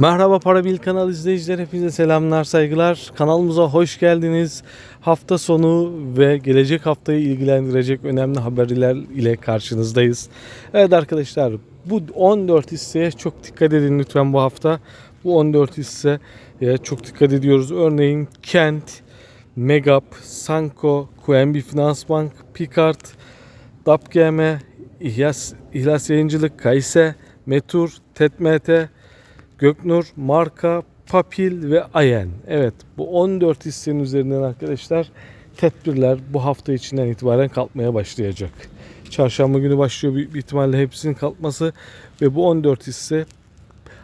Merhaba Para Bil kanal izleyiciler hepinize selamlar saygılar. Kanalımıza hoş geldiniz. Hafta sonu ve gelecek haftayı ilgilendirecek önemli haberler ile karşınızdayız. Evet arkadaşlar bu 14 hisseye çok dikkat edin lütfen bu hafta. Bu 14 hisseye çok dikkat ediyoruz. Örneğin Kent, Megap, Sanko, QNB Finansbank, Picard, DAPGM, İhlas, İhlas Yayıncılık, Kayse, Metur, TETMT, Göknur, Marka, Papil ve Ayen. Evet bu 14 hissenin üzerinden arkadaşlar tedbirler bu hafta içinden itibaren kalkmaya başlayacak. Çarşamba günü başlıyor büyük bir ihtimalle hepsinin kalkması ve bu 14 hisse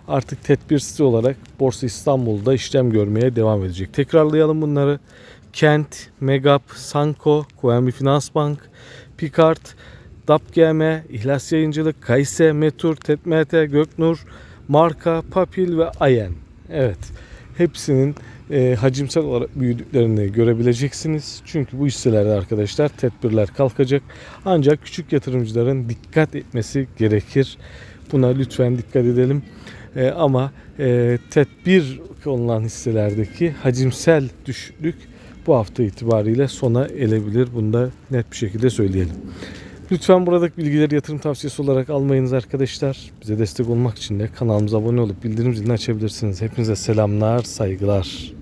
artık tedbirsiz olarak Borsa İstanbul'da işlem görmeye devam edecek. Tekrarlayalım bunları. Kent, Megap, Sanko, QNB Finansbank, Picard, DAPGM, İhlas Yayıncılık, Kayse, Metur, TETMT, Göknur, Marka, Papil ve Ayen. Evet. Hepsinin e, hacimsel olarak büyüdüklerini görebileceksiniz. Çünkü bu hisselerde arkadaşlar tedbirler kalkacak. Ancak küçük yatırımcıların dikkat etmesi gerekir. Buna lütfen dikkat edelim. E, ama e, tedbir konulan hisselerdeki hacimsel düşüklük bu hafta itibariyle sona elebilir. Bunu da net bir şekilde söyleyelim. Lütfen buradaki bilgileri yatırım tavsiyesi olarak almayınız arkadaşlar. Bize destek olmak için de kanalımıza abone olup bildirim zilini açabilirsiniz. Hepinize selamlar, saygılar.